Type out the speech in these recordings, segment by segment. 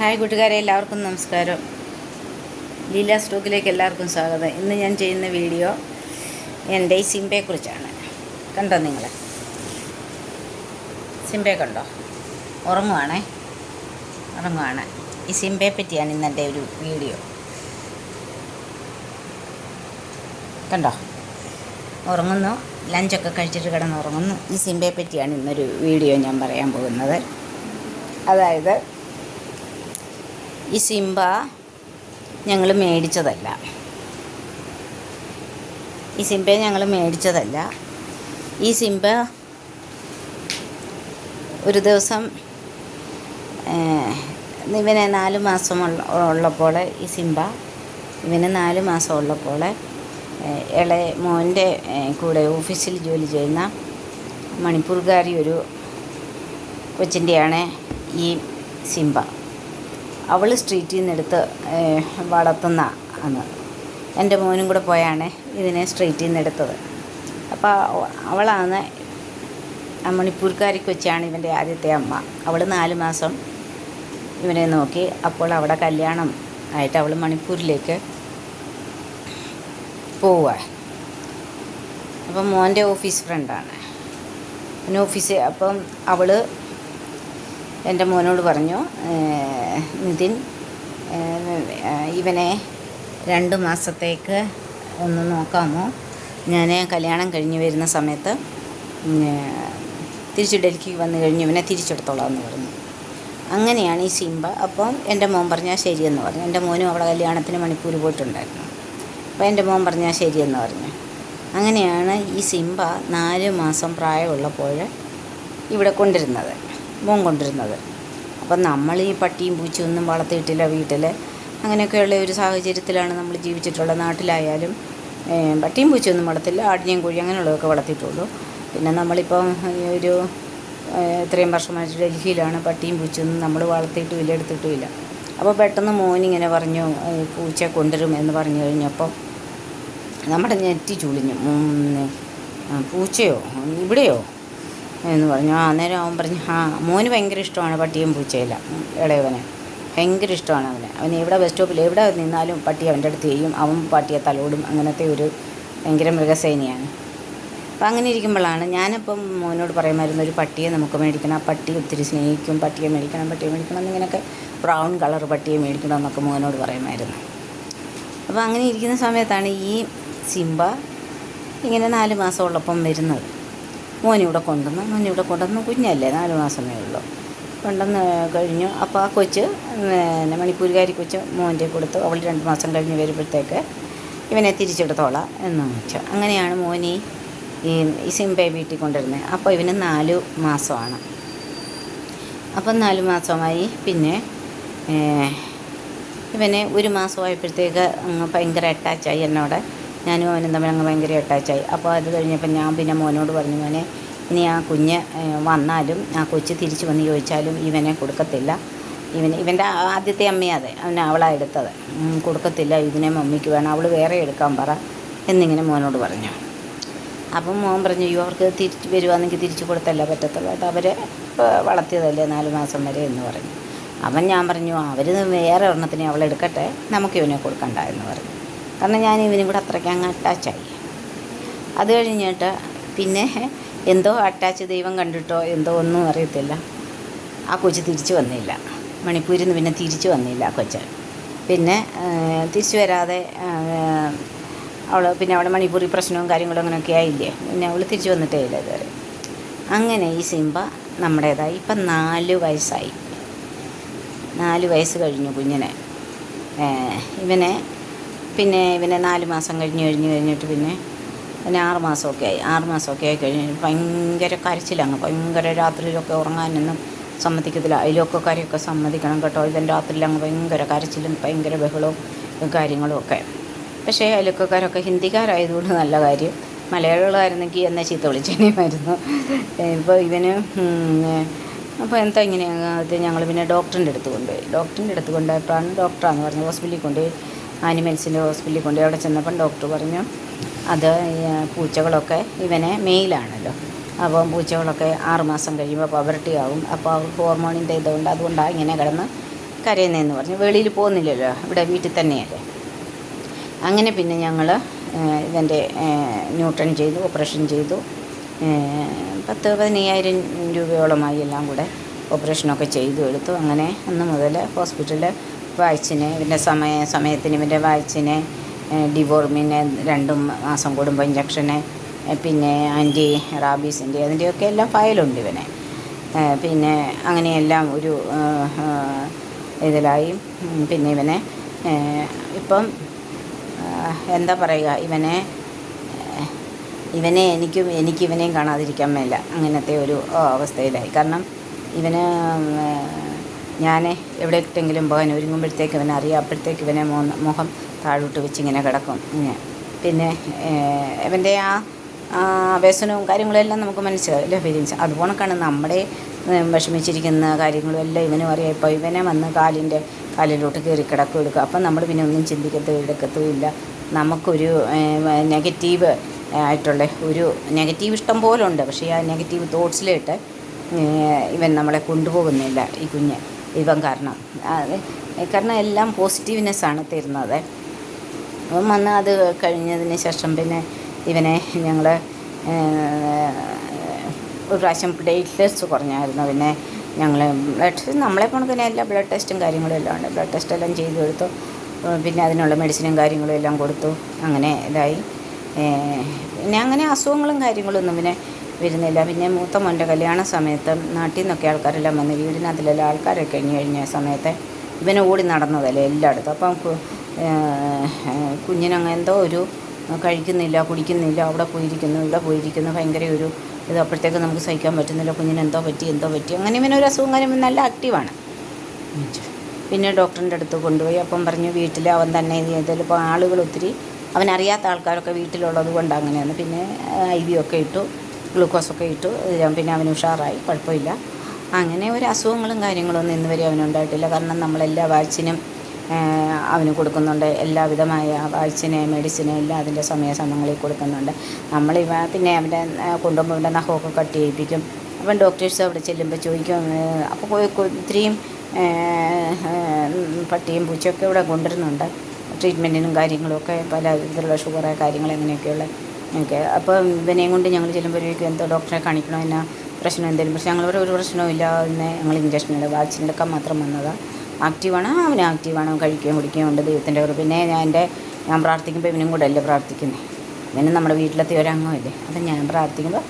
Hi കൂട്ടുകാരെ എല്ലാവർക്കും നമസ്കാരം. ലീല സ്റ്റോക്കിലേക്ക് എല്ലാവർക്കും സ്വാഗതം. ഇന്ന് ഞാൻ ചെയ്യുന്ന വീഡിയോ എന്റെ സിംബയെക്കുറിച്ചാണ് കണ്ടോ നിങ്ങൾ സിംബയെ കണ്ടോ? ഉറങ്ങുവാണേ? ഉറങ്ങുവാണ്. ഈ സിംബയെ പറ്റിയാണ് ഇന്ന് എന്റെ ഒരു വീഡിയോ. കണ്ടോ? ഉറങ്ങുന്നു. ലഞ്ചൊക്കെ കഴിച്ചിട്ട് കിടന്ന് ഉറങ്ങുന്നു. ഈ സിംബയെ പറ്റിയാണ് ഇന്നൊരു വീഡിയോ ഞാൻ പറയാൻ പോകുന്നത്. അതായത് ഈ സിംബ ഞങ്ങൾ മേടിച്ചതല്ല. ഈ സിംബയെ ഞങ്ങൾ മേടിച്ചതല്ല. ഈ സിംബ ഒരു ദിവസം ഇവനെ നാല് മാസം ഉള്ള ഉള്ളപ്പോൾ ഈ സിംബ ഇവന് നാല് മാസം ഉള്ളപ്പോൾ ഇളയ മോന്റെ കൂടെ ഓഫീസിൽ ജോലി ചെയ്യുന്ന മണിപ്പൂർകാരി ഒരു കൊച്ചിന്റെയാണ് ഈ സിംബ. അവൾ സ്ട്രീറ്റിൽ നിന്ന് എടുത്ത് വളർത്തുന്ന ആണ് എന്റെ മോനും കൂടെ പോയാണ് ഇതിനെ സ്ട്രീറ്റിൽ നിന്ന് എടുത്തത് അപ്പോൾ അവളാണ് മണിപ്പൂർക്കാരിക്ക് വെച്ചാണ് ഇവന്റെ ആദ്യത്തെ അമ്മ. അവൾ നാല് മാസം ഇവനെ നോക്കി. അപ്പോൾ അവിടെ കല്യാണം ആയിട്ട് അവൾ മണിപ്പൂരിലേക്ക് പോവുക അപ്പം മോന്റെ ഓഫീസ് ഫ്രണ്ടാണ് ഓഫീസ് അപ്പം അവൾ എന്റെ മോനോട് പറഞ്ഞു നിതിൻ ഇവനെ രണ്ട് മാസത്തേക്ക് ഒന്ന് നോക്കാമോ? ഞാൻ കല്യാണം കഴിഞ്ഞ് വരുന്ന സമയത്ത് തിരിച്ച് ഡൽഹിക്ക് വന്നു കഴിഞ്ഞ് ഇവനെ തിരിച്ചെടുത്തോളാം എന്ന് പറഞ്ഞു. അങ്ങനെയാണ് ഈ സിംബ. അപ്പം എന്റെ മോൻ പറഞ്ഞാൽ ശരിയെന്ന് പറഞ്ഞു. എന്റെ മോനും അവളെ കല്യാണത്തിന് മണിപ്പൂർ പോയിട്ടുണ്ടായിരുന്നു. അപ്പോൾ എന്റെ മോൻ പറഞ്ഞാൽ ശരിയെന്ന് പറഞ്ഞു. അങ്ങനെയാണ് ഈ സിംബ നാല് മാസം പ്രായമുള്ളപ്പോൾ ഇവിടെ കൊണ്ടിരുന്നത്. മോൻ കൊണ്ടിരുന്നത് അപ്പം നമ്മൾ ഈ പട്ടിയും പൂച്ചയൊന്നും വളർത്തിയിട്ടില്ല വീട്ടിൽ അങ്ങനെയൊക്കെയുള്ള ഒരു സാഹചര്യത്തിലാണ് നമ്മൾ ജീവിച്ചിട്ടുള്ളത്. നാട്ടിലായാലും പട്ടിയും പൂച്ചയൊന്നും വളർത്തില്ല ആടിനെയും കോഴി അങ്ങനെയുള്ളതൊക്കെ വളർത്തിയിട്ടുള്ളൂ. പിന്നെ നമ്മളിപ്പം ഒരു ഇത്രയും വർഷമായിട്ട് ഡൽഹിയിലാണ് പട്ടിയും പൂച്ചയൊന്നും നമ്മൾ വളർത്തിയിട്ടുമില്ല എടുത്തിട്ടുമില്ല അപ്പോൾ പെട്ടെന്ന് മോനിങ്ങനെ പറഞ്ഞു പൂച്ച കൊണ്ടുവരും എന്ന് പറഞ്ഞു കഴിഞ്ഞപ്പോൾ നമ്മുടെ നെറ്റി ചുളിഞ്ഞു. പൂച്ചയോ ഇവിടെയോ? എന്ന് പറഞ്ഞു. ആ അന്നേരം അവൻ പറഞ്ഞു ആ മോന് ഭയങ്കര ഇഷ്ടമാണ് പട്ടിയും പൂച്ചയില്ല ഇളയവനെ. ഭയങ്കര ഇഷ്ടമാണ് അവനെ. അവൻ എവിടെ ബസ് സ്റ്റോപ്പിൽ എവിടെ നിന്നാലും പട്ടി അവന്റെ അടുത്ത് ചെയ്യും. അവൻ പട്ടിയെ തലോടും. അങ്ങനത്തെ ഒരു ഭയങ്കര മൃഗസേനയാണ്. അപ്പം അങ്ങനെ ഇരിക്കുമ്പോഴാണ് ഞാനിപ്പം മോനോട് പറയുമായിരുന്നു ഒരു പട്ടിയെ നമുക്ക് മേടിക്കണം. ആ പട്ടി ഒത്തിരി സ്നേഹിക്കും. പട്ടിയെ മേടിക്കണം പട്ടിയെ മേടിക്കണം എന്നിങ്ങനെയൊക്കെ ബ്രൗൺ കളർ പട്ടിയെ മേടിക്കണം എന്നൊക്കെ മോനോട് പറയുമായിരുന്നു അപ്പോൾ അങ്ങനെ ഇരിക്കുന്ന സമയത്താണ് ഈ സിംബ ഇങ്ങനെ നാല് മാസം ഉള്ളപ്പം വരുന്നത്. മോനിവിടെ കൊണ്ടുവന്നു മോനിവിടെ കൊണ്ടുവന്ന് കുഞ്ഞല്ലേ നാല് മാസമേ ഉള്ളൂ. കൊണ്ടുവന്ന് കഴിഞ്ഞു. അപ്പോൾ ആ കൊച്ച് പിന്നെ മണിപ്പൂരുകാരി കൊച്ച് മോന്റെ കൊടുത്തു. അവൾ രണ്ട് മാസം കഴിഞ്ഞ് വരുമ്പോഴത്തേക്ക് ഇവനെ തിരിച്ചെടുത്തോളാം എന്ന് വെച്ചു. അങ്ങനെയാണ് മോനി ഈ സിംബയെ വീട്ടിൽ കൊണ്ടുവരുന്നത്. അപ്പോൾ ഇവന് നാല് മാസമാണ്. അപ്പം നാല് മാസമായി. പിന്നെ ഇവനെ ഒരു മാസമായപ്പോഴത്തേക്ക് ഭയങ്കര അറ്റാച്ചായി എന്നോട് ഞാനും അവനും തമ്മിൽ അങ്ങ് ഭയങ്കര അറ്റാച്ചായി അപ്പോൾ അത് കഴിഞ്ഞപ്പോൾ ഞാൻ പിന്നെ മോനോട് പറഞ്ഞു മോനെ ഇനി ആ കുഞ്ഞ് വന്നാലും ആ കൊച്ച് തിരിച്ചു വന്ന് ചോദിച്ചാലും ഇവനെ കൊടുക്കത്തില്ല. ഇവന് ഇവന്റെ ആദ്യത്തെ അമ്മയാതെ അവനെ അവളാണ് എടുത്തത്. കൊടുക്കത്തില്ല ഇതിനെ മമ്മിക്ക് വേണം അവൾ വേറെ എടുക്കാൻ പറ എന്നിങ്ങനെ മോനോട് പറഞ്ഞു. അപ്പം മോൻ പറഞ്ഞു അയ്യോ അവർക്ക് തിരിച്ച് വരുവാണെങ്കിൽ തിരിച്ചു കൊടുത്തല്ല പറ്റത്തുള്ളൂ. അത് അവർ വളർത്തിയതല്ലേ നാല് മാസം വരെ എന്ന് പറഞ്ഞു. അപ്പം ഞാൻ പറഞ്ഞു അവർ വേറെ ഒരെണ്ണത്തിന് അവളെടുക്കട്ടെ നമുക്ക് ഇവനെ കൊടുക്കണ്ട എന്ന് പറഞ്ഞു. കാരണം ഞാൻ ഇവനും കൂടെ അത്രയ്ക്ക് അങ്ങ് അറ്റാച്ചായി അത് കഴിഞ്ഞിട്ട് പിന്നെ എന്തോ അറ്റാച്ച് ദൈവം കണ്ടിട്ടോ എന്തോ ഒന്നും അറിയത്തില്ല. ആ കൊച്ച് തിരിച്ചു വന്നില്ല. മണിപ്പൂരിൽ നിന്ന് പിന്നെ തിരിച്ചു വന്നില്ല ആ കൊച്ച്. പിന്നെ തിരിച്ചു വരാതെ അവൾ പിന്നെ അവിടെ മണിപ്പൂരിൽ പ്രശ്നവും കാര്യങ്ങളും അങ്ങനെയൊക്കെ ആയില്ലേ? പിന്നെ അവൾ തിരിച്ചു വന്നിട്ടേ ഇല്ല ഇതുവരെ. അങ്ങനെ ഈ സിംബ നമ്മുടേതായി. ഇപ്പം നാല് വയസ്സായി. നാല് വയസ്സ് കഴിഞ്ഞു കുഞ്ഞിനെ. ഇവനെ പിന്നെ ഇവനെ നാല് മാസം കഴിഞ്ഞ് കഴിഞ്ഞ് കഴിഞ്ഞിട്ട് പിന്നെ പിന്നെ ആറ് മാസമൊക്കെ ആയി. ആറ് മാസമൊക്കെ ആയി കഴിഞ്ഞ് ഭയങ്കര കരച്ചിലാണ്. ഭയങ്കര രാത്രിയിലൊക്കെ ഉറങ്ങാനൊന്നും സമ്മതിക്കത്തില്ല. അതിലൊക്കെ കാര്യമൊക്കെ സമ്മതിക്കണം കേട്ടോ. ഇവൻ രാത്രിയിൽ അങ്ങ് ഭയങ്കര കരച്ചിലും ഭയങ്കര ബഹളവും കാര്യങ്ങളും ഒക്കെ. പക്ഷേ അയൽവക്കക്കാരൊക്കെ ഹിന്ദിക്കാരായതുകൊണ്ട് നല്ല കാര്യം. മലയാളികളായിരുന്നെങ്കിൽ എന്നെ ചീത്ത വിളിച്ചേനെയുമായിരുന്നു. ഇപ്പോൾ ഇവന് അപ്പോൾ എന്താ ഇങ്ങനെ അത് ഞങ്ങൾ പിന്നെ ഡോക്ടറിന്റെ അടുത്ത് കൊണ്ടുപോയി. ഡോക്ടറിന്റെ അടുത്ത് കൊണ്ടുപോയപ്പോഴാണ് ഡോക്ടറാന്ന് പറഞ്ഞു ഹോസ്പിറ്റലിൽ കൊണ്ടുപോയി. ആനിമൽസിന്റെ ഹോസ്പിറ്റലിൽ കൊണ്ടുപോയി അവിടെ ചെന്നപ്പം ഡോക്ടർ പറഞ്ഞു അത് പൂച്ചകളൊക്കെ ഇവനെ മെയിലാണല്ലോ. അപ്പോൾ പൂച്ചകളൊക്കെ ആറുമാസം കഴിയുമ്പോൾ പവർട്ടി ആവും. അപ്പോൾ അവർക്ക് ഹോർമോണിന്റെ ഇതുകൊണ്ട് അതുകൊണ്ടാണ് ഇങ്ങനെ കിടന്ന് കരയുന്നതെന്ന് പറഞ്ഞു. വെളിയിൽ പോകുന്നില്ലല്ലോ ഇവിടെ വീട്ടിൽ തന്നെയല്ലേ? അങ്ങനെ പിന്നെ ഞങ്ങൾ ഇവന്റെ ന്യൂട്രൺ ചെയ്തു ഓപ്പറേഷൻ ചെയ്തു. പത്ത് പതിനയ്യായിരം രൂപയോളമായി എല്ലാം കൂടെ ഓപ്പറേഷനൊക്കെ ചെയ്തു എടുത്തു. അങ്ങനെ അന്ന് മുതൽ ഹോസ്പിറ്റലിൽ വാക്സിന് ഇവന്റെ സമയ സമയത്തിന് ഇവന്റെ വാക്സിന് ഡിവോർമിന് രണ്ടും മാസം കൂടുമ്പോൾ ഇഞ്ചക്ഷന് പിന്നെ ആന്റി റാബീസിന്റെ അതിന്റെയൊക്കെ എല്ലാം ഫയലുണ്ട് ഇവനെ. പിന്നെ അങ്ങനെയെല്ലാം ഒരു ഇതിലായി. പിന്നെ ഇവനെ ഇപ്പം എന്താ പറയുക ഇവനെ ഇവനെ എനിക്കും എനിക്കിവനെയും കാണാതിരിക്കാൻ മേല അങ്ങനത്തെ ഒരു അവസ്ഥയിലായി. കാരണം ഇവന് ഞാൻ എവിടെയെങ്കിലും പോകാൻ ഒരുങ്ങുമ്പോഴത്തേക്ക് ഇവനെ അറിയാം. അപ്പോഴത്തേക്ക് ഇവനെ മുഖം താഴോട്ട് വെച്ച് ഇങ്ങനെ. കിടക്കും പിന്നെ ഇവന്റെ ആ വ്യസനവും കാര്യങ്ങളും എല്ലാം നമുക്ക് മനസ്സിലാവില്ല? ഫീലിങ്സ് അതുപോണക്കാണ് നമ്മുടെ വിഷമിച്ചിരിക്കുന്ന കാര്യങ്ങളും എല്ലാം ഇവനും അറിയാം. ഇപ്പോൾ ഇവനെ വന്ന് കാലിന്റെ കാലിലോട്ട് കയറി കിടക്കും എടുക്കുക അപ്പം നമ്മൾ പിന്നെ ഒന്നും ചിന്തിക്കത്തും എടുക്കത്തും ഇല്ല. നമുക്കൊരു നെഗറ്റീവ് ആയിട്ടുള്ള ഒരു നെഗറ്റീവ് ഇഷ്ടം പോലെ ഉണ്ട്. പക്ഷേ ആ നെഗറ്റീവ് തോട്ട്സിലിട്ട് ഇവൻ നമ്മളെ കൊണ്ടുപോകുന്നില്ല. ഈ കുഞ്ഞ്. ഇവൻ കാരണം. കാരണം എല്ലാം പോസിറ്റീവ്നെസ്സാണ് തരുന്നത്. അപ്പം വന്ന് അത് കഴിഞ്ഞതിന് ശേഷം പിന്നെ ഇവനെ ഞങ്ങൾ ഒരു പ്രാവശ്യം പ്ലേറ്റ്ലെറ്റ്സ് കുറഞ്ഞായിരുന്നു. പിന്നെ ഞങ്ങൾ ബ്ലഡ് ടെസ്റ്റ് നമ്മളെ കണക്കിന് എല്ലാ ബ്ലഡ് ടെസ്റ്റും കാര്യങ്ങളും എല്ലാം ഉണ്ട്. ബ്ലഡ് ടെസ്റ്റ് എല്ലാം ചെയ്തു കൊടുത്തു. പിന്നെ അതിനുള്ള മെഡിസിനും കാര്യങ്ങളും എല്ലാം കൊടുത്തു. അങ്ങനെ ഇതായി. പിന്നെ അങ്ങനെ അസുഖങ്ങളും കാര്യങ്ങളൊന്നും പിന്നെ വരുന്നില്ല. പിന്നെ മൂത്ത മോന്റെ കല്യാണ സമയത്ത് നാട്ടിൽ നിന്നൊക്കെ ആൾക്കാരെല്ലാം വന്ന് വീടിനകത്തിലെല്ലാം ആൾക്കാരൊക്കെ കഴിഞ്ഞ് കഴിഞ്ഞ സമയത്ത് ഇവനെ ഓടി നടന്നതല്ലേ എല്ലായിടത്തും. അപ്പം കുഞ്ഞിനങ്ങ് എന്തോ ഒരു കഴിക്കുന്നില്ല കുടിക്കുന്നില്ല അവിടെ പോയിരിക്കുന്നു ഇവിടെ പോയിരിക്കുന്നു ഭയങ്കര ഒരു ഇത്. അപ്പോഴത്തേക്ക് നമുക്ക് സഹിക്കാൻ പറ്റുന്നില്ല കുഞ്ഞിന് എന്തോ പറ്റി എന്തോ പറ്റി. അങ്ങനെ ഇവനൊരു അസുഖം കാര്യം നല്ല ആക്റ്റീവാണ് പിന്നെ ഡോക്ടറിന്റെ അടുത്ത് കൊണ്ടുപോയി. അപ്പം പറഞ്ഞു വീട്ടിൽ അവൻ തന്നെ ഇത് ചെയ്തതിൽ ഇപ്പോൾ ആളുകൾ ഒത്തിരി അവനറിയാത്ത ആൾക്കാരൊക്കെ വീട്ടിലുള്ളത് കൊണ്ട് അങ്ങനെയാണ്. പിന്നെ ഐ വി ഒക്കെ ഇട്ടു. ഗ്ലൂക്കോസൊക്കെ ഇട്ടു. പിന്നെ അവന് ഉഷാറായി. കുഴപ്പമില്ല. അങ്ങനെ ഒരു അസുഖങ്ങളും കാര്യങ്ങളൊന്നും ഇന്ന് വരെ അവനുണ്ടായിട്ടില്ല കാരണം നമ്മളെല്ലാ വാക്സിനും അവന് കൊടുക്കുന്നുണ്ട്. എല്ലാവിധമായ വാക്സിന് മെഡിസിന് എല്ലാം അതിന്റെ സമയസമയങ്ങളിൽ കൊടുക്കുന്നുണ്ട്. നമ്മളിവ പിന്നെ അവന്റെ അവന്റെ നഖമൊക്കെ കട്ട് ചെയ്യിപ്പിക്കും. അപ്പം ഡോക്ടേഴ്സ് അവിടെ ചെല്ലുമ്പോൾ ചോദിക്കും അപ്പോൾ ഇത്രയും പട്ടിയും പൂച്ചയൊക്കെ ഇവിടെ കൊണ്ടുവരുന്നുണ്ട്. ട്രീറ്റ്മെന്റിനും കാര്യങ്ങളൊക്കെ പല ഇതിലുള്ള ഷുഗറ് കാര്യങ്ങൾ അങ്ങനെയൊക്കെയുള്ള ഒക്കെ അപ്പോൾ ഇവനെയും കൊണ്ട് ഞങ്ങൾ ചെല്ലുമ്പോഴേക്കും എന്തോ ഡോക്ടറെ കാണിക്കണോ? എന്നാ പ്രശ്നം എന്തെങ്കിലും പക്ഷേ ഞങ്ങൾ ഒരു പ്രശ്നവും ഇല്ല. എന്ന് ഞങ്ങൾ ഇഞ്ചക്ഷൻ എടുക്കുക വാക്സിൻ എടുക്കാൻ മാത്രം വന്നതാണ് ആക്റ്റീവാണ് അവൻ ആക്റ്റീവാണ് കഴിക്കുകയും കുടിക്കുകയും ഉണ്ട് ദൈവത്തിന്റെ കൃപ. പിന്നെ ഞാൻ എന്റെ ഞാൻ പ്രാർത്ഥിക്കുമ്പോൾ ഇവനും കൂടെ അല്ലേ പ്രാർത്ഥിക്കുന്നത് ഇവനും നമ്മുടെ വീട്ടിലത്തെ ഒരു അംഗമല്ലേ അപ്പം ഞാൻ പ്രാർത്ഥിക്കുമ്പോൾ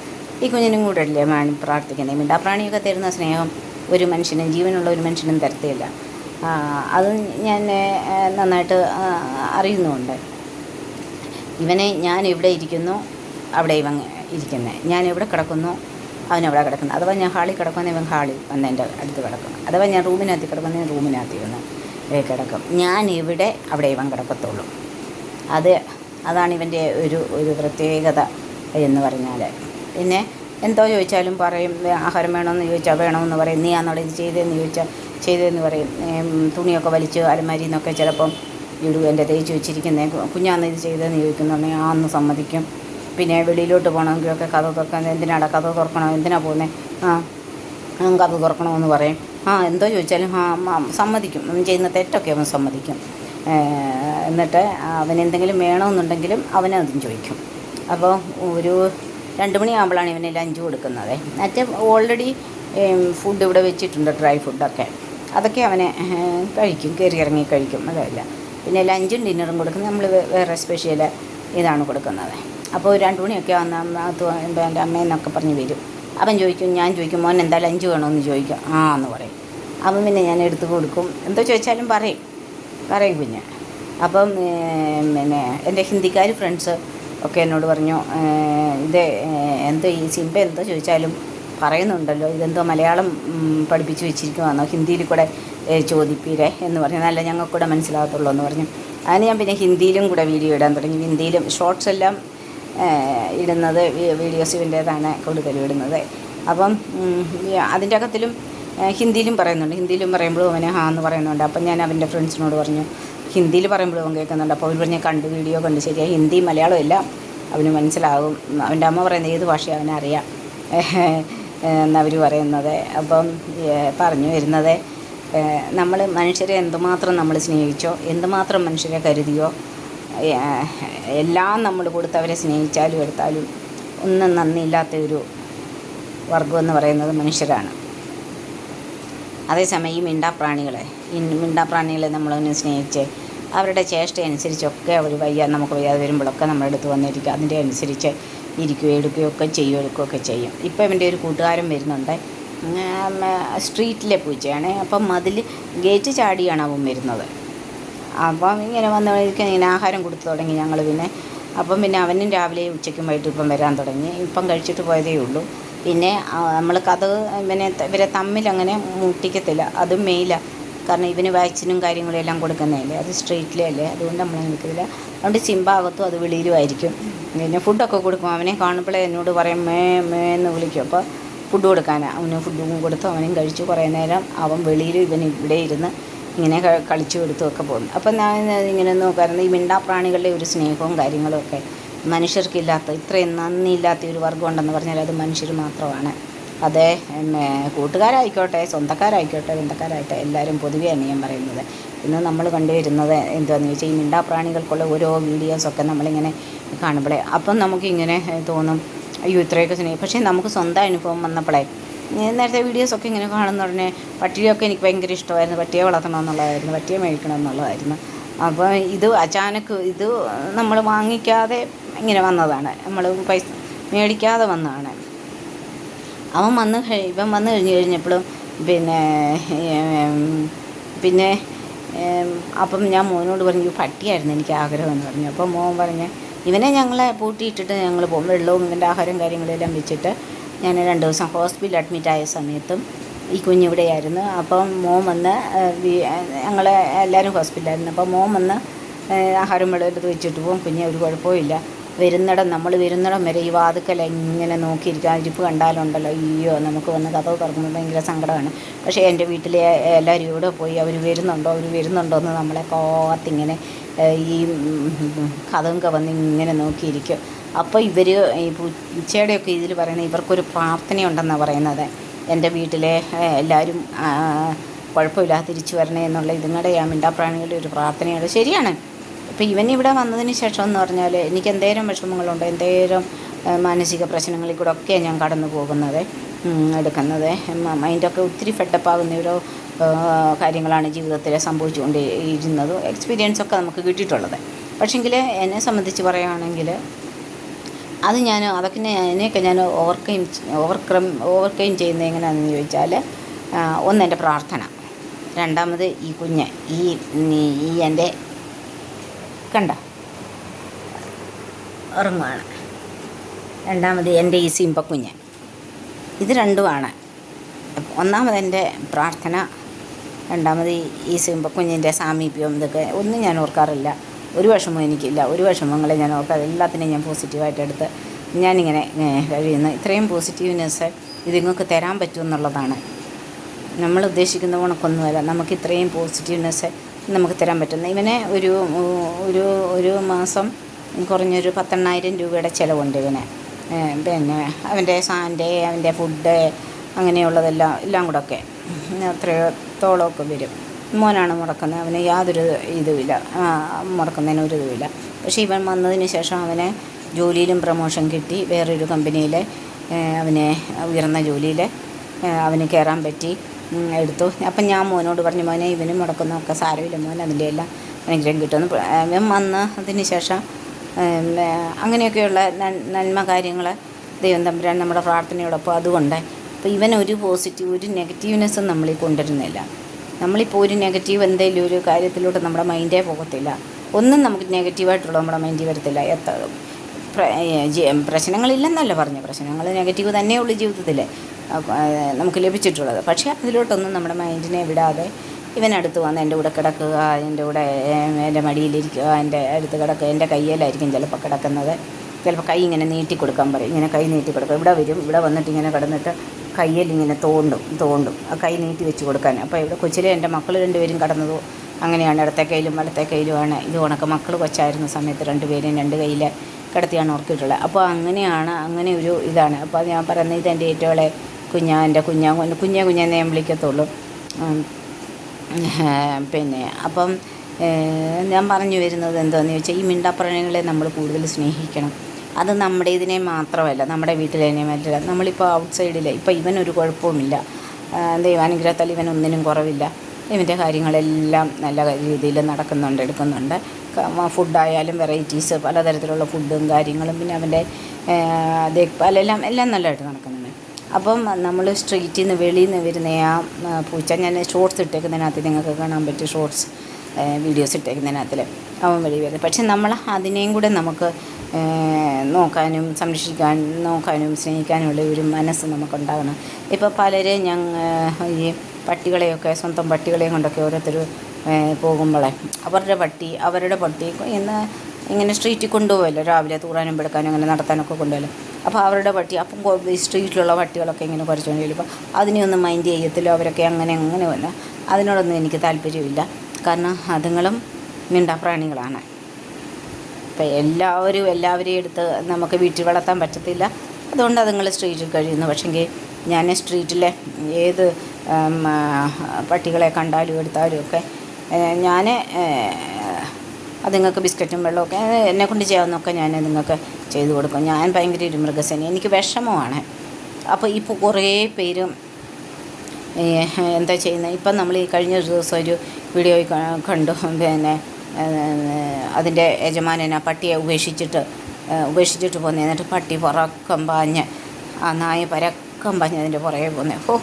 ഈ കുഞ്ഞിനും കൂടെ അല്ലേ ഞാൻ പ്രാർത്ഥിക്കുന്നത് മിണ്ടാപ്രാണിയൊക്കെ തരുന്ന സ്നേഹം ഒരു മനുഷ്യനും ജീവനുള്ള ഒരു മനുഷ്യനും തരത്തില്ല അത് ഞാൻ നന്നായിട്ട് അറിയുന്നുമുണ്ട്. ഇവനെ ഞാൻ ഇവിടെ ഇരിക്കുന്നു അവിടെ ഇവൻ ഇരിക്കുന്നത് ഞാൻ ഇവിടെ കിടക്കുന്നു അവനവിടെ കിടക്കുന്നു. അഥവാ ഞാൻ ഹാളിൽ കിടക്കുന്ന ഇവൻ ഹാളിൽ വന്ന് എന്റെ അടുത്ത് കിടക്കും അഥവാ ഞാൻ റൂമിനകത്ത് കിടക്കുന്ന റൂമിനകത്ത് ഇരുന്ന് കിടക്കും. ഞാൻ ഇവിടെ അവിടെ ഇവൻ കിടക്കത്തുള്ളൂ. അത് അതാണ് ഇവന്റെ ഒരു ഒരു പ്രത്യേകത എന്ന് പറഞ്ഞാൽ പിന്നെ എന്തോ ചോദിച്ചാലും പറയും ആഹാരം വേണമെന്ന് ചോദിച്ചാൽ വേണമെന്ന് പറയും. നീ ആണോടെ ഇത് ചെയ്തതെന്ന് ചോദിച്ചാൽ ചെയ്തതെന്ന് പറയും. തുണിയൊക്കെ വലിച്ച് അലമാരിന്നൊക്കെ ചിലപ്പം ഇടും എന്റെ തേച്ച് വെച്ചിരിക്കുന്നത് കുഞ്ഞാന്ന് ഇത് ചെയ്തതെന്ന് ചോദിക്കുന്നുണ്ടെങ്കിൽ ആ ഒന്ന് സമ്മതിക്കും. പിന്നെ വെളിയിലോട്ട് പോകണമെങ്കിലൊക്കെ കഥ തുറക്കാൻ എന്തിനാടാ കഥ തുറക്കണോ എന്തിനാ പോകുന്നത് ആ കഥ തുറക്കണമെന്ന് പറയും. ആ എന്തോ ചോദിച്ചാലും ആ സമ്മതിക്കും. ചെയ്യുന്ന തെറ്റൊക്കെ അവൻ സമ്മതിക്കും. എന്നിട്ട് അവൻ എന്തെങ്കിലും വേണമെന്നുണ്ടെങ്കിലും അവനതും ചോദിക്കും. അപ്പോൾ ഒരു രണ്ട് മണിയാകുമ്പോഴാണ് ഇവന് ലഞ്ച് കൊടുക്കുന്നത്. മറ്റേ ഓൾറെഡി ഫുഡ് ഇവിടെ വെച്ചിട്ടുണ്ട് ഡ്രൈ ഫുഡൊക്കെ. അതൊക്കെ അവനെ കഴിക്കും. കയറി ഇറങ്ങി കഴിക്കും. അതല്ല പിന്നെ ലഞ്ചും ഡിന്നറും കൊടുക്കുന്നത് നമ്മൾ വേറെ സ്പെഷ്യൽ ഇതാണ് കൊടുക്കുന്നത്. അപ്പോൾ ഒരു രണ്ട് മണിയൊക്കെ ആകുന്ന എന്റെ അമ്മയെന്നൊക്കെ പറഞ്ഞ് വരും. അവൻ ചോദിക്കും ഞാൻ ചോദിക്കും മോൻ എന്താ ലഞ്ച് വേണമെന്ന് ചോദിക്കും. ആ എന്ന് പറയും. അപ്പം പിന്നെ ഞാൻ എടുത്ത് കൊടുക്കും. എന്തോ ചോദിച്ചാലും പറയും. പറയും കുഞ്ഞ്. അപ്പം പിന്നെ എന്റെ ഹിന്ദിക്കാർ ഫ്രണ്ട്സ് ഒക്കെ എന്നോട് പറഞ്ഞു ഇത് എന്തോ ഈ സിംബ എന്തോ ചോദിച്ചാലും പറയുന്നുണ്ടല്ലോ. ഇതെന്തോ മലയാളം പഠിപ്പിച്ച് വെച്ചിരിക്കുവാന്നോ? ഹിന്ദിയിൽ കൂടെ ചോദിപ്പീരെ എന്ന് പറഞ്ഞു. നല്ല ഞങ്ങൾക്കൂടെ മനസ്സിലാകത്തുള്ളൂ എന്ന് പറഞ്ഞു. അതിന് ഞാൻ പിന്നെ ഹിന്ദിയിലും കൂടെ വീഡിയോ ഇടാൻ തുടങ്ങി. ഹിന്ദിയിലും ഷോർട്സ് എല്ലാം ഇടുന്നത് വീഡിയോസ് ഇവന്റേതാണ് കൂടുതൽ ഇടുന്നത്. അപ്പം അതിന്റെ അകത്തിലും ഹിന്ദിയിലും പറയുന്നുണ്ട്. ഹിന്ദിയിലും പറയുമ്പോഴും അവനെ ഹാ എന്ന് പറയുന്നുണ്ട്. അപ്പം ഞാൻ അവന്റെ ഫ്രണ്ട്സിനോട് പറഞ്ഞു. ഹിന്ദിയിൽ പറയുമ്പോഴും അവൻ കേൾക്കുന്നുണ്ട്. അപ്പോൾ അവർ പറഞ്ഞ് കണ്ട് വീഡിയോ കണ്ട് ശരിയായി ഹിന്ദി മലയാളം എല്ലാം അവന് മനസ്സിലാകും. അവന്റെ അമ്മ പറയുന്ന ഏത് ഭാഷ അവനറിയാം. എന്നവർ പറയുന്നത്. അപ്പം പറഞ്ഞു വരുന്നത് നമ്മൾ മനുഷ്യരെ എന്തുമാത്രം നമ്മൾ സ്നേഹിച്ചോ എന്തുമാത്രം മനുഷ്യരെ കരുതിയോ എല്ലാം നമ്മൾ കൊടുത്തവരെ സ്നേഹിച്ചാലും എടുത്താലും ഒന്നും നന്ദിയില്ലാത്ത ഒരു വർഗമെന്ന് പറയുന്നത് മനുഷ്യരാണ്. അതേസമയം ഈ മിണ്ടാപ്രാണികളെ ഈ മിണ്ടാപ്രാണികളെ നമ്മളൊന്ന് സ്നേഹിച്ച് അവരുടെ ചേഷ്ട അനുസരിച്ചൊക്കെ അവർ വയ്യ നമുക്ക് വയ്യാതെ വരുമ്പോഴൊക്കെ നമ്മുടെ അടുത്ത് വന്നിരിക്കുക അതിന്റെ അനുസരിച്ച് ഇരിക്കുകയും എടുക്കുകയോ ഒക്കെ എടുക്കുകയൊക്കെ ചെയ്യും. ഇപ്പോൾ ഇവന്റെ ഒരു കൂട്ടുകാരൻ വരുന്നുണ്ട്. സ്ട്രീറ്റിലെ പൂച്ചയാണ് അപ്പം മതിൽ ഗേറ്റ് ചാടിയാണ് അവൻ വരുന്നത്. അപ്പം ഇങ്ങനെ വന്ന് കഴിക്കാൻ ഇങ്ങനെ ആഹാരം കൊടുത്തു തുടങ്ങി ഞങ്ങൾ പിന്നെ. അപ്പം പിന്നെ അവനും രാവിലെ ഉച്ചയ്ക്കും വൈകിട്ട് ഇപ്പം വരാൻ തുടങ്ങി. ഇപ്പം കഴിച്ചിട്ട് പോയതേ ഉള്ളൂ. പിന്നെ നമ്മൾ കഥ പിന്നെ ഇവരെ തമ്മിൽ അങ്ങനെ മുട്ടിക്കത്തില്ല. അത് മെയില കാരണം ഇവന് വാക്സിനും കാര്യങ്ങളും എല്ലാം കൊടുക്കുന്നതല്ലേ? അത് സ്ട്രീറ്റിലേ അല്ലേ? അതുകൊണ്ട് നമ്മൾ നിൽക്കത്തില്ല. അതുകൊണ്ട് ചിമ്പാകത്തും അത് വെളിയിലും ആയിരിക്കും. പിന്നെ ഫുഡൊക്കെ കൊടുക്കും. അവനെ കാണുമ്പോഴേ എന്നോട് പറയും മേ മേ എന്ന് വിളിക്കും. അപ്പോൾ ഫുഡ് കൊടുക്കാൻ. അവന് ഫുഡും കൊടുത്തു. അവനും കഴിച്ചു. കുറേ നേരം അവൻ വെളിയിലും ഇവൻ ഇവിടെ ഇരുന്ന് ഇങ്ങനെ കളിച്ചു കൊടുത്തുമൊക്കെ പോകുന്നു. അപ്പം ഞാൻ ഇങ്ങനെ നോക്കാറുണ്ട്. ഈ മിണ്ടാപ്രാണികളുടെ ഒരു സ്നേഹവും കാര്യങ്ങളും ഒക്കെ മനുഷ്യർക്കില്ലാത്ത ഇത്രയും നന്ദിയില്ലാത്ത ഒരു വർഗം ഉണ്ടെന്ന് പറഞ്ഞാൽ അത് മനുഷ്യർ മാത്രമാണ്. അതെ കൂട്ടുകാരായിക്കോട്ടെ സ്വന്തക്കാരായിക്കോട്ടെ ബന്ധക്കാരായിട്ടെ എല്ലാവരും പൊതുവെയാണ് ഞാൻ പറയുന്നത്. ഇന്ന് നമ്മൾ കണ്ടുവരുന്നത് എന്താണെന്ന് വെച്ചാൽ ഈ മിണ്ടാപ്രാണികൾക്കുള്ള ഓരോ വീഡിയോസൊക്കെ നമ്മളിങ്ങനെ കാണുമ്പോഴേ അപ്പം നമുക്കിങ്ങനെ തോന്നും അയ്യോ ഇത്രയൊക്കെ സ്നേഹം പക്ഷേ നമുക്ക് സ്വന്തം അനുഭവം വന്നപ്പോഴേ നേരത്തെ വീഡിയോസൊക്കെ ഇങ്ങനെ കാണുന്ന ഉടനെ പട്ടിയൊക്കെ എനിക്ക് ഭയങ്കര ഇഷ്ടമായിരുന്നു. പട്ടിയെ വളർത്തണമെന്നുള്ളതായിരുന്നു പട്ടിയെ മേടിക്കണം എന്നുള്ളതായിരുന്നു. അപ്പോൾ ഇത് അചാനക്ക് ഇത് നമ്മൾ വാങ്ങിക്കാതെ ഇങ്ങനെ വന്നതാണ്. നമ്മൾ പൈസ മേടിക്കാതെ വന്നതാണ്. അവൻ വന്ന് ഇവൻ വന്ന് കഴിഞ്ഞ് കഴിഞ്ഞപ്പോഴും പിന്നെ പിന്നെ അപ്പം ഞാൻ മോനോട് പറഞ്ഞു "ഈ പട്ടിയായിരുന്നു എനിക്ക് ആഗ്രഹം എന്ന് പറഞ്ഞു. അപ്പോൾ മോൻ പറഞ്ഞ് ഇവനെ ഞങ്ങളെ പൂട്ടിയിട്ടിട്ട് ഞങ്ങൾ പോകും. വെള്ളവും ഇവന്റെ ആഹാരം കാര്യങ്ങളെല്ലാം വെച്ചിട്ട് ഞാൻ രണ്ട് ദിവസം ഹോസ്പിറ്റലിൽ അഡ്മിറ്റായ സമയത്തും ഈ കുഞ്ഞിവിടെയായിരുന്നു അപ്പം മോം വന്ന് ഞങ്ങൾ എല്ലാവരും ഹോസ്പിറ്റലായിരുന്നു അപ്പം മോം വന്ന് ആഹാരം വെള്ളം എടുത്ത് വെച്ചിട്ട് പോകും. കുഞ്ഞ് ഒരു കുഴപ്പമില്ല വരുന്നിടം നമ്മൾ വരുന്നിടം വരെ ഈ വാതുക്കൽ ഇങ്ങനെ നോക്കിയിരിക്കുക ഇരിപ്പ് കണ്ടാലുണ്ടല്ലോ. അയ്യോ നമുക്ക് വന്ന് കഥ തുറക്കുമ്പോൾ ഭയങ്കര സങ്കടമാണ്. പക്ഷേ എന്റെ വീട്ടിലെ എല്ലാവരും ഇവിടെ പോയി? അവർ വരുന്നുണ്ടോ? അവർ വരുന്നുണ്ടോ എന്ന് നമ്മളെ കാത്തിങ്ങനെ ഈ കഥകൊക്കെ വന്ന് ഇങ്ങനെ നോക്കിയിരിക്കും. അപ്പോൾ ഇവർ ഈ ഉച്ചയുടെയൊക്കെ ഇതിൽ പറയുന്നത് ഇവർക്കൊരു പ്രാർത്ഥനയുണ്ടെന്നാണ് പറയുന്നത്. എന്റെ വീട്ടിലെ എല്ലാവരും കുഴപ്പമില്ലാതെ തിരിച്ചു വരണേ എന്നുള്ള ഇതുങ്ങളുടെ ആ മിണ്ടാപ്രാണികളുടെ ഒരു പ്രാർത്ഥനയാണ് ശരിയാണ്. ഇപ്പോൾ ഇവൻ ഇവിടെ വന്നതിന് ശേഷം എന്ന് പറഞ്ഞാൽ എനിക്ക് എന്തേരം വിഷമങ്ങളുണ്ട് എന്തേരം മാനസിക പ്രശ്നങ്ങളിൽ കൂടെ ഒക്കെയാണ് ഞാൻ കടന്നു പോകുന്നത് എടുക്കുന്നത്. മൈൻഡൊക്കെ ഒത്തിരി ഫെഡപ്പാകുന്ന ഓരോ കാര്യങ്ങളാണ് ജീവിതത്തിൽ സംഭവിച്ചുകൊണ്ടിരുന്നത് എക്സ്പീരിയൻസ് ഒക്കെ നമുക്ക് കിട്ടിയിട്ടുള്ളത്. പക്ഷേങ്കിൽ എന്നെ സംബന്ധിച്ച് പറയുകയാണെങ്കിൽ അത് ഞാൻ അതൊക്കെ അതിനെയൊക്കെ ഞാൻ ഓവർകം ഓവർക്രം ഓവർകം ചെയ്യുന്നത് എങ്ങനെയാണെന്ന് ചോദിച്ചാൽ ഒന്ന് എന്റെ പ്രാർത്ഥന രണ്ടാമത് ഈ കുഞ്ഞ് ഈ- ഈ എന്റെ കണ്ട? ഉറങ്ങുവാണ്. രണ്ടാമത് എന്റെ ഈ സിമ്പക്കുഞ്ഞ് ഇത് രണ്ടുമാണ്. ഒന്നാമത് എന്റെ പ്രാർത്ഥന രണ്ടാമത് ഈ- സിമ്പക്കുഞ്ഞിന്റെ സാമീപ്യം ഇതൊക്കെ ഒന്നും ഞാൻ ഓർക്കാറില്ല. ഒരു വിഷമവും എനിക്കില്ല. ഒരു വിഷമങ്ങളെ ഞാൻ ഓർക്കാതെ എല്ലാത്തിനെയും ഞാൻ പോസിറ്റീവായിട്ട് എടുത്ത് ഞാനിങ്ങനെ കഴിയുന്നു. ഇത്രയും പോസിറ്റീവ്നെസ് ഇതിങ്ങൾക്ക് തരാൻ പറ്റുമെന്നുള്ളതാണ്. നമ്മൾ ഉദ്ദേശിക്കുന്ന കണക്കൊന്നുമല്ല. നമുക്ക് ഇത്രയും പോസിറ്റീവ്നെസ് നമുക്ക് തരാൻ പറ്റുന്ന. ഇവനെ ഒരു ഒരു ഒരു മാസം കുറഞ്ഞൊരു പത്തെണ്ണായിരം രൂപയുടെ ചിലവുണ്ട് ഇവനെ. പിന്നെ അവന്റെ സാന്റെ അവന്റെ ഫുഡ് അങ്ങനെയുള്ളതെല്ലാം എല്ലാം കൂടെ ഒക്കെ. അത്രത്തോളമൊക്കെ വരും. മോനാണ് മുടക്കുന്നത് അവന് യാതൊരു ഇതുമില്ല. മുടക്കുന്നതിന് ഒരു ഇതുമില്ല. പക്ഷേ ഇവൻ വന്നതിന് ശേഷം അവനെ ജോലിയിലും പ്രമോഷൻ കിട്ടി. വേറൊരു കമ്പനിയിൽ അവനെ ഉയർന്ന ജോലിയിൽ അവന് കയറാൻ പറ്റി. എടുത്തു. അപ്പം ഞാൻ മോനോട് പറഞ്ഞു മോനെ ഇവനും മുടക്കുന്നതൊക്കെ സാരമില്ല മോൻ അതിന്റെ എല്ലാം അനുഗ്രഹം കിട്ടുമെന്ന് അവൻ വന്ന് അതിന് ശേഷം അങ്ങനെയൊക്കെയുള്ള നന്മ കാര്യങ്ങൾ ദൈവം തമ്പുരാൻ നമ്മുടെ പ്രാർത്ഥനയോടൊപ്പം അതുകൊണ്ട് അപ്പോൾ ഇവൻ ഒരു പോസിറ്റീവ് ഒരു നെഗറ്റീവ്നെസ്സും നമ്മളീ കൊണ്ടുവരുന്നില്ല. നമ്മളിപ്പോൾ ഒരു നെഗറ്റീവ് എന്തെങ്കിലും ഒരു കാര്യത്തിലോട്ട് നമ്മുടെ മൈൻഡേ പോകത്തില്ല. ഒന്നും നമുക്ക് നെഗറ്റീവായിട്ടുള്ള നമ്മുടെ മൈൻഡിൽ വരത്തില്ല. എത്ര പ്രശ്നങ്ങളില്ലെന്നല്ല പറഞ്ഞു പ്രശ്നങ്ങൾ നെഗറ്റീവ് തന്നെയുള്ളൂ ജീവിതത്തിൽ നമുക്ക് ലഭിച്ചിട്ടുള്ളത്. പക്ഷേ അതിലോട്ടൊന്നും നമ്മുടെ മൈൻഡിനെ വിടാതെ ഇവനടുത്ത് വന്ന് എന്റെ കൂടെ കിടക്കുക എന്റെ കൂടെ എന്റെ മടിയിലിരിക്കുക എന്റെ അടുത്ത് കിടക്കുക എന്റെ കയ്യിലായിരിക്കും ചിലപ്പോൾ കിടക്കുന്നത്. ചിലപ്പോൾ കൈ ഇങ്ങനെ നീട്ടി കൊടുക്കാൻ പറയും. ഇങ്ങനെ കൈ നീട്ടി കൊടുക്കും. ഇവിടെ വരും ഇവിടെ വന്നിട്ട് ഇങ്ങനെ കിടന്നിട്ട് കയ്യിൽ ഇങ്ങനെ തോണ്ടും തോണ്ടും ആ കൈ നീട്ടി വെച്ച് കൊടുക്കാൻ. അപ്പോൾ ഇവിടെ കൊച്ചിലെ എന്റെ മക്കൾ രണ്ടുപേരും കടന്നത് അങ്ങനെയാണ്. ഇടത്തെ കയ്യിലും വലത്തെ കയ്യിലുമാണ് ഇത് ഉണക്ക മക്കൾ കൊച്ചായിരുന്ന സമയത്ത് രണ്ടുപേരെയും രണ്ട് കയ്യിൽ കിടത്തിയാണ് ഓർക്കിയിട്ടുള്ളത് അപ്പോൾ അങ്ങനെയാണ് അങ്ങനെ ഒരു ഇതാണ്. അപ്പോൾ ഞാൻ പറയുന്നത് ഇതെന്റെ ഏറ്റവും കുഞ്ഞാ എന്റെ കുഞ്ഞാ കുഞ്ഞേ കുഞ്ഞേ ഞാൻ വിളിക്കത്തുള്ളൂ. പിന്നെ അപ്പം ഞാൻ പറഞ്ഞു വരുന്നത് എന്താണെന്ന് ചോദിച്ചാൽ ഈ മിണ്ടാപ്രാണികളെ നമ്മൾ കൂടുതൽ സ്നേഹിക്കണം. അത് നമ്മുടെ ഇതിനെ മാത്രമല്ല നമ്മുടെ വീട്ടിലേനെ മറ്റല്ല. നമ്മളിപ്പോൾ ഔട്ട് സൈഡിൽ ഇപ്പോൾ ഇവനൊരു കുഴപ്പവുമില്ല. ദൈവാനുഗ്രഹത്താൽ ഇവൻ ഒന്നിനും കുറവില്ല. ഇവന്റെ കാര്യങ്ങളെല്ലാം നല്ല രീതിയിൽ നടക്കുന്നുണ്ട് എടുക്കുന്നുണ്ട്. ഫുഡായാലും വെറൈറ്റീസ് പലതരത്തിലുള്ള ഫുഡും കാര്യങ്ങളും പിന്നെ അവന്റെ ദേഖ്പാലെല്ലാം എല്ലാം നല്ലതായിട്ട് നടക്കുന്നുണ്ട്. അപ്പം നമ്മൾ സ്ട്രീറ്റിൽ നിന്ന് വെളിയിൽ നിന്ന് വരുന്ന ആ പൂച്ച ഞാൻ ഷോർട്സ് ഇട്ടേക്കുന്നതിനകത്ത് നിങ്ങൾക്ക് കാണാൻ പറ്റും ഷോർട്സ് വീഡിയോസ് ഇട്ടേക്കുന്നതിനകത്തിൽ അവൻ വഴി വരുന്നത്. പക്ഷെ നമ്മൾ അതിനെയും കൂടെ നമുക്ക് നോക്കാനും സംരക്ഷിക്കാൻ നോക്കാനും സ്നേഹിക്കാനുമുള്ള ഒരു മനസ്സ് നമുക്കുണ്ടാകണം. ഇപ്പോൾ പലരെ ഞങ്ങൾ ഈ പട്ടികളെയൊക്കെ സ്വന്തം പട്ടികളെയും കൊണ്ടൊക്കെ ഓരോരുത്തർ പോകുമ്പോളെ അവരുടെ പട്ടി അവരുടെ പട്ടി ഇന്ന് ഇങ്ങനെ സ്ട്രീറ്റിൽ കൊണ്ടുപോകല്ലോ രാവിലെ തൂറാനും പെടുക്കാനും അങ്ങനെ നടത്താനൊക്കെ കൊണ്ടുപോകല്ലോ അപ്പോൾ അവരുടെ പട്ടി അപ്പം സ്ട്രീറ്റിലുള്ള പട്ടികളൊക്കെ ഇങ്ങനെ കുറച്ചുകൊണ്ട് ചെല്ലുമ്പോൾ അതിനെയൊന്നും മൈൻഡ് ചെയ്യത്തില്ല അവരൊക്കെ അങ്ങനെ അങ്ങനെ വല്ല. അതിനോടൊന്നും എനിക്ക് താല്പര്യമില്ല. കാരണം അതുങ്ങളും മിണ്ടാപ്രാണികളാണ്. ഇപ്പം എല്ലാവരും എല്ലാവരെയും എടുത്ത് നമുക്ക് വീട്ടിൽ വളർത്താൻ പറ്റത്തില്ല. അതുകൊണ്ട് അതുങ്ങൾ സ്ട്രീറ്റിൽ കഴിയുന്നു. പക്ഷെങ്കിൽ ഞാൻ സ്ട്രീറ്റിലെ ഏത് പട്ടികളെ കണ്ടാലും എടുത്താലും ഒക്കെ ഞാൻ അതുങ്ങൾക്ക് ബിസ്ക്കറ്റും വെള്ളമൊക്കെ എന്നെ കൊണ്ട് ചെയ്യാവുന്നതൊക്കെ ഞാൻ നിങ്ങൾക്ക് ചെയ്തു കൊടുക്കും. ഞാൻ ഭയങ്കര ഒരു മൃഗസേന എനിക്ക് വിഷമമാണ്. അപ്പോൾ ഇപ്പോൾ കുറേ പേരും എന്താ ചെയ്യുന്നത് ഇപ്പം നമ്മൾ ഈ കഴിഞ്ഞ ഒരു ദിവസം ഒരു വീഡിയോ കണ്ടു. പിന്നെ അതിന്റെ യജമാനൻ ആ പട്ടിയെ ഉപേക്ഷിച്ചിട്ട് ഉപേക്ഷിച്ചിട്ട് പോന്നെ. എന്നിട്ട് പട്ടി പറക്കം പാഞ്ഞ് ആ നായ പരക്കം പാഞ്ഞ് അതിന്റെ പുറകെ പോന്നെ. ഓ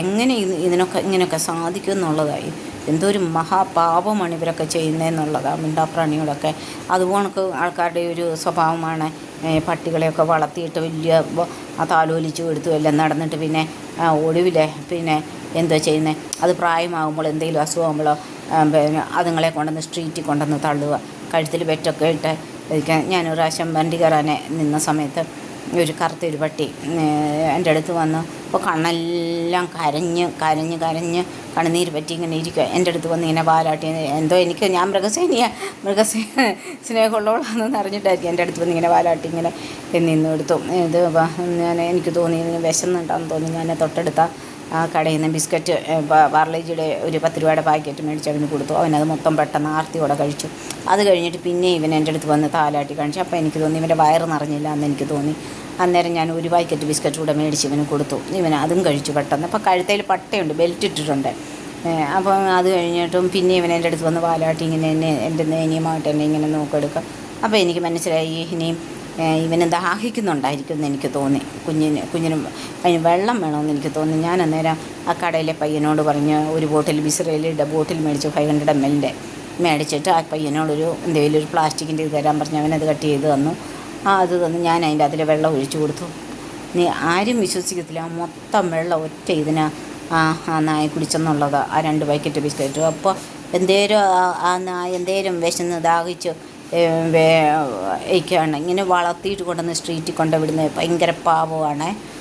എങ്ങനെ ഇതിനൊക്കെ ഇങ്ങനെയൊക്കെ സാധിക്കും എന്നുള്ളതായി എന്തൊരു മഹാപാപമാണ് ഇവരൊക്കെ ചെയ്യുന്നതെന്നുള്ളതാണ് മിണ്ടാപ്രാണികളൊക്കെ. അതുപോണക്ക് ആൾക്കാരുടെ ഒരു സ്വഭാവമാണ്. പട്ടികളെയൊക്കെ വളർത്തിയിട്ട് വലിയ താലോലിച്ചു എടുത്തു എല്ലാം നടന്നിട്ട് പിന്നെ ഒടുവിലെ പിന്നെ എന്തോ ചെയ്യുന്നത് അത് പ്രായമാകുമ്പോൾ എന്തെങ്കിലും അസുഖമാകുമ്പോഴോ പിന്നെ അതുങ്ങളെ കൊണ്ടുവന്ന് സ്ട്രീറ്റിൽ കൊണ്ടുവന്ന് തള്ളുക. കഴുത്തിൽ വെറ്റൊക്കെ ഇട്ട് ഇരിക്കാൻ ഞാനൊരു പ്രാവശ്യം വണ്ടി കയറാനെ നിന്ന സമയത്ത് ഒരു കറുത്തൊരു പട്ടി എന്റെ അടുത്ത് വന്ന് അപ്പോൾ കണ്ണെല്ലാം കരഞ്ഞ് കരഞ്ഞ് കരഞ്ഞ് കണ്ണുനീര് പറ്റി ഇങ്ങനെ ഇരിക്കുക എന്റെ അടുത്ത് വന്ന് ഇങ്ങനെ വാലാട്ടി എന്തോ എനിക്ക് ഞാൻ മൃഗസേനിയ. മൃഗസേ സ്നേഹമുള്ളവളാണെന്ന് അറിഞ്ഞിട്ടായിരിക്കും എന്റെ അടുത്ത് വന്ന് ഇങ്ങനെ വാലാട്ടി ഇങ്ങനെ നിന്ന് എടുത്തു. ഇത് ഞാൻ എനിക്ക് തോന്നി വിശന്നുണ്ടാന്ന് തോന്നി. ഞാൻ തൊട്ടടുത്ത ആ കടയിൽ നിന്ന് ബിസ്ക്കറ്റ് വാർലേജിയുടെ ഒരു പത്ത് രൂപയുടെ പാക്കറ്റ് മേടിച്ച് അവന് കൊടുത്തു. അവനത് മൊത്തം പെട്ടെന്ന് ആർത്തിയോടെ കഴിച്ചു. അത് കഴിഞ്ഞിട്ട് പിന്നെ ഇവൻ എന്റെ അടുത്ത് വന്ന് താലാട്ടി കാണിച്ചു. അപ്പോൾ എനിക്ക് തോന്നി ഇവന്റെ വയറ് നിറഞ്ഞില്ല എന്ന് എനിക്ക് തോന്നി. അന്നേരം ഞാൻ ഒരു പാക്കറ്റ് ബിസ്ക്കറ്റ് കൂടെ മേടിച്ച് ഇവന് കൊടുത്തു. ഇവൻ അതും കഴിച്ചു പെട്ടെന്ന്. അപ്പോൾ കഴുത്തയിൽ പട്ടയുണ്ട് ബെൽറ്റ് ഇട്ടിട്ടുണ്ട്. അപ്പം അത് കഴിഞ്ഞിട്ടും പിന്നെ ഇവൻ എന്റെ അടുത്ത് വന്ന് പാലാട്ടി ഇങ്ങനെ എന്നെ എന്റെ നേനിയമായിട്ട് എന്നെ ഇങ്ങനെ നോക്കെടുക്കാം. അപ്പോൾ എനിക്ക് മനസ്സിലായി ഇനിയും ഇവന് ദാഹിക്കുന്നുണ്ടായിരിക്കും എന്ന് എനിക്ക് തോന്നി. കുഞ്ഞിന് കുഞ്ഞിനും അതിന് വെള്ളം വേണമെന്ന് എനിക്ക് തോന്നി. ഞാൻ അന്നേരം ആ കടയിലെ പയ്യനോട് പറഞ്ഞ് ഒരു ബോട്ടിൽ ബിസ്രയിലിയുടെ ബോട്ടിൽ മേടിച്ചു ഫൈവ് ഹൺഡ്രഡ് എം എല്ലിന്റെ മേടിച്ചിട്ട് ആ പയ്യനോടൊരു എന്തെങ്കിലും ഒരു പ്ലാസ്റ്റിക്കിന്റെ ഇത് തരാൻ പറഞ്ഞ് അവനത് കട്ട് ചെയ്ത് തന്നു. ആ അത് തന്ന്. ഞാൻ അതിന്റെ അതിൽ വെള്ളം ഒഴിച്ചു കൊടുത്തു. നീ ആരും വിശ്വസിക്കത്തില്ല. മൊത്തം വെള്ളം ഒറ്റ ഇതിന്. ആ ആ നായ കുടിച്ചെന്നുള്ളത്. ആ രണ്ട് പാക്കറ്റ് ബിസ്ക്കറ്റ് അപ്പോൾ എന്തേലും ആ- നായ എന്തേലും വിശന്ന് ദാഹിച്ച് ഒക്കെയാണ് ഇങ്ങനെ വളർത്തിയിട്ട് കൊണ്ടുവന്ന് സ്ട്രീറ്റിൽ കൊണ്ടുവിടുന്നത് ഭയങ്കര പാവമാണ്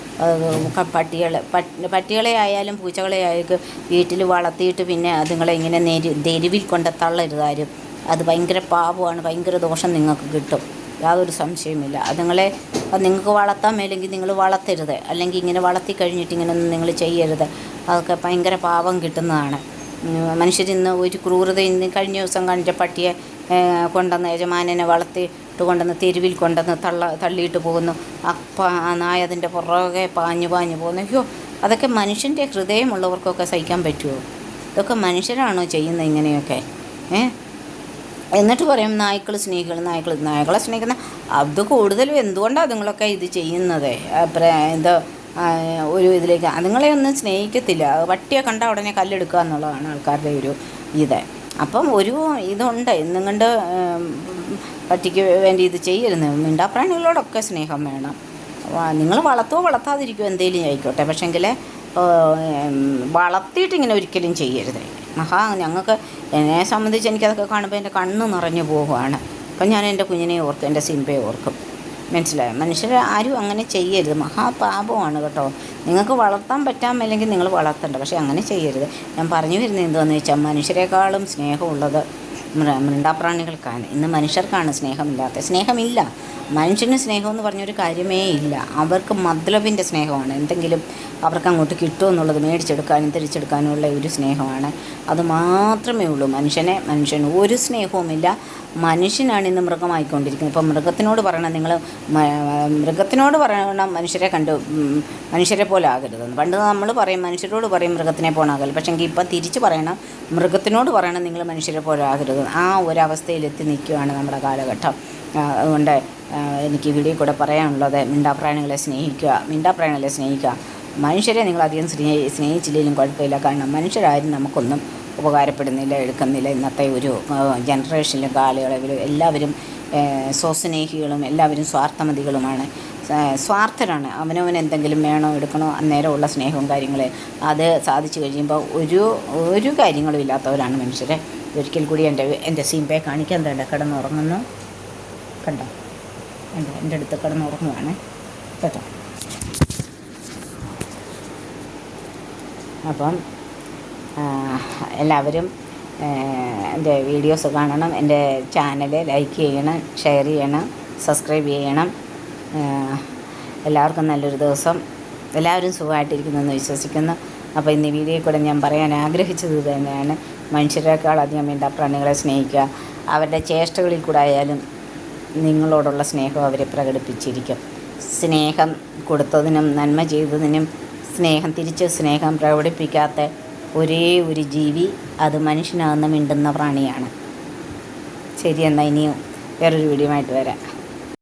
പട്ടികളെ പട്ടി പട്ടികളെ ആയാലും പൂച്ചകളെ ആയാലും വീട്ടിൽ വളർത്തിയിട്ട് പിന്നെ അതുങ്ങളെ ഇങ്ങനെ നെരു തെരുവിൽ കൊണ്ട് തള്ളരുതാരും അത് ഭയങ്കര പാവമാണ് ഭയങ്കര ദോഷം നിങ്ങൾക്ക് കിട്ടും. യാതൊരു സംശയവുമില്ല. നിങ്ങളെ അത് നിങ്ങൾക്ക് വളർത്താൻ മേലെങ്കിൽ നിങ്ങൾ വളർത്തരുത്. അല്ലെങ്കിൽ ഇങ്ങനെ വളർത്തി കഴിഞ്ഞിട്ട് ഇങ്ങനെയൊന്നും നിങ്ങൾ ചെയ്യരുത്. അതൊക്കെ ഭയങ്കര പാവം കിട്ടുന്നതാണ്. മനുഷ്യരിന്ന് ഒരു ക്രൂരത ഇന്ന് കഴിഞ്ഞ ദിവസം കണ്ട പട്ടിയെ ഏഹ്, കൊണ്ടുവന്ന് യജമാനനെ വളർത്തിയിട്ട് കൊണ്ടുവന്ന് തെരുവിൽ കൊണ്ടുവന്ന് തള്ള തള്ളിയിട്ട് പോകുന്നു. അപ്പം ആ നായ അതിന്റെ പുറകെ പാഞ്ഞു പാഞ്ഞു പോകുന്നു. അയ്യോ അതൊക്കെ മനുഷ്യന്റെ ഹൃദയമുള്ളവർക്കൊക്കെ സഹിക്കാൻ പറ്റുമോ? ഇതൊക്കെ മനുഷ്യരാണോ ചെയ്യുന്നത് ഇങ്ങനെയൊക്കെ? ഏ? എന്നിട്ട് പറയും നായ്ക്കൾ സ്നേഹികൾ നായ്ക്കൾ നായ്ക്കളെ സ്നേഹിക്കുന്ന അത് കൂടുതലും എന്തുകൊണ്ടാണ് അതുങ്ങളൊക്കെ ഇത് ചെയ്യുന്നത്? പ്ര- ഒരു ഇതിലേക്ക്. അതുങ്ങളെ ഒന്നും സ്നേഹിക്കത്തില്ല. വട്ടിയെ കണ്ട ഉടനെ കല്ലെടുക്കുക എന്നുള്ളതാണ് ആൾക്കാരുടെ ഒരു ഇത്. അപ്പം ഒരു ഇതുണ്ട്. എന്നും കണ്ട് പട്ടിക്ക് വേണ്ടി ഇത് ചെയ്യരുത്. മിണ്ടാപ്രാണികളോടൊക്കെ സ്നേഹം വേണം. നിങ്ങൾ വളർത്തുമോ വളർത്താതിരിക്കുമോ എന്തെങ്കിലും ആയിക്കോട്ടെ. പക്ഷേങ്കിൽ വളർത്തിയിട്ട് ഇങ്ങനെ ഒരിക്കലും ചെയ്യരുത്. മഹാ ഞങ്ങൾക്ക് എന്നെ സംബന്ധിച്ച് എനിക്കതൊക്കെ കാണുമ്പോൾ എന്റെ കണ്ണ് നിറഞ്ഞു പോവുകയാണ് അപ്പം ഞാൻ എന്റെ കുഞ്ഞിനെ ഓർക്കും എന്റെ സിംബയെ ഓർക്കും. മനസ്സിലായോ? മനുഷ്യർ ആരും അങ്ങനെ ചെയ്യരുത്. മഹാപാപമാണ് കേട്ടോ. നിങ്ങൾക്ക് വളർത്താൻ പറ്റാമല്ലെങ്കിൽ നിങ്ങൾ വളർത്തണ്ട പക്ഷേ അങ്ങനെ ചെയ്യരുത്. ഞാൻ പറഞ്ഞു വരുന്നത് എന്താണെന്ന് വെച്ചാൽ മനുഷ്യരെക്കാളും സ്നേഹമുള്ളത് മൃണ്ടാപ്രാണികൾക്കാണ്. ഇന്ന് മനുഷ്യർക്കാണ് സ്നേഹമില്ലാത്ത. സ്നേഹമില്ല. മനുഷ്യന് സ്നേഹം എന്ന് പറഞ്ഞൊരു കാര്യമേ ഇല്ല. അവർക്ക് മദ്ലബിന്റെ സ്നേഹമാണ്. എന്തെങ്കിലും അവർക്ക് അങ്ങോട്ട് കിട്ടുമോ എന്നുള്ളത് മേടിച്ചെടുക്കാനും തിരിച്ചെടുക്കാനുമുള്ള ഒരു സ്നേഹമാണ്. അത് മാത്രമേ ഉള്ളൂ. മനുഷ്യനെ മനുഷ്യന് ഒരു സ്നേഹവുമില്ല. മനുഷ്യനാണ് ഇന്ന് മൃഗമായിക്കൊണ്ടിരിക്കുന്നത്. ഇപ്പം മൃഗത്തിനോട് പറയണം നിങ്ങൾ മൃഗത്തിനോട് പറയണം മനുഷ്യരെ കണ്ട് മനുഷ്യരെ പോലെ ആകരുതെന്ന് പണ്ട് നമ്മൾ പറയും മനുഷ്യരോട് പറയും മൃഗത്തിനെ പോണാകൽ പക്ഷേ എങ്കിൽ ഇപ്പം തിരിച്ച് പറയണം മൃഗത്തിനോട് പറയണം നിങ്ങൾ മനുഷ്യരെ പോലെ ആകരുത്. ആ ഒരു ഒരവസ്ഥയിലെത്തി നിൽക്കുകയാണ് നമ്മുടെ കാലഘട്ടം. അതുകൊണ്ട് എനിക്ക് വീഡിയോ കൂടെ പറയാനുള്ളത് മിണ്ടാപ്രാണികളെ സ്നേഹിക്കുക മിണ്ടാപ്രാണികളെ സ്നേഹിക്കുക. മനുഷ്യരെ നിങ്ങൾ അധികം സ്നേഹി സ്നേഹിച്ചില്ലെങ്കിലും കുഴപ്പമില്ല. കാരണം മനുഷ്യരാരും നമുക്കൊന്നും ഉപകാരപ്പെടുന്നില്ല എടുക്കുന്നില്ല ഇന്നത്തെ ഒരു ജനറേഷനിലും കാലയളവിലും എല്ലാവരും സ്വസ്നേഹികളും എല്ലാവരും സ്വാർത്ഥമതികളുമാണ്. സ്വാർത്ഥരാണ്. അവനവൻ എന്തെങ്കിലും വേണോ എടുക്കണോ അന്നേരമുള്ള സ്നേഹവും കാര്യങ്ങൾ അത് സാധിച്ചു കഴിയുമ്പോൾ ഒരു ഒരു കാര്യങ്ങളും ഇല്ലാത്തവരാണ് മനുഷ്യരെ. ഒരിക്കൽ കൂടി എന്റെ എന്റെ സീമ്പയെ കാണിക്കാൻ തേണ്ട കിടന്നുറങ്ങുന്നു. കണ്ടോ? കണ്ടോ എന്റെ അടുത്ത് കിടന്നുറങ്ങുവാണ്. കേട്ടോ? അപ്പം എല്ലാവരും എന്റെ വീഡിയോസ് കാണണം. എന്റെ ചാനൽ ലൈക്ക് ചെയ്യണം ഷെയർ ചെയ്യണം സബ്സ്ക്രൈബ് ചെയ്യണം. എല്ലാവർക്കും നല്ലൊരു ദിവസം. എല്ലാവരും സുഖമായിട്ടിരിക്കുന്നു എന്ന് വിശ്വസിക്കുന്നു. അപ്പോൾ ഇന്ന് ഈ വീഡിയോയിൽ കൂടെ ഞാൻ പറയാൻ ആഗ്രഹിച്ചത് തന്നെയാണ് മനുഷ്യരെക്കാൾ അധികം വേണ്ട പ്രാണികളെ സ്നേഹിക്കുക. അവരുടെ ചേഷ്ടകളിൽ കൂടെ ആയാലും നിങ്ങളോടുള്ള സ്നേഹം അവർ പ്രകടിപ്പിച്ചിരിക്കും. സ്നേഹം കൊടുത്തതിനും നന്മ ചെയ്തതിനും സ്നേഹം തിരിച്ച് സ്നേഹം പ്രകടിപ്പിക്കാത്ത ഒരേ ഒരു ജീവി അത് മനുഷ്യനാകുന്ന മിണ്ടുന്ന പ്രാണിയാണ്. ശരി എന്നാൽ ഇനിയും വേറൊരു വീഡിയോ ആയിട്ട് വരാം.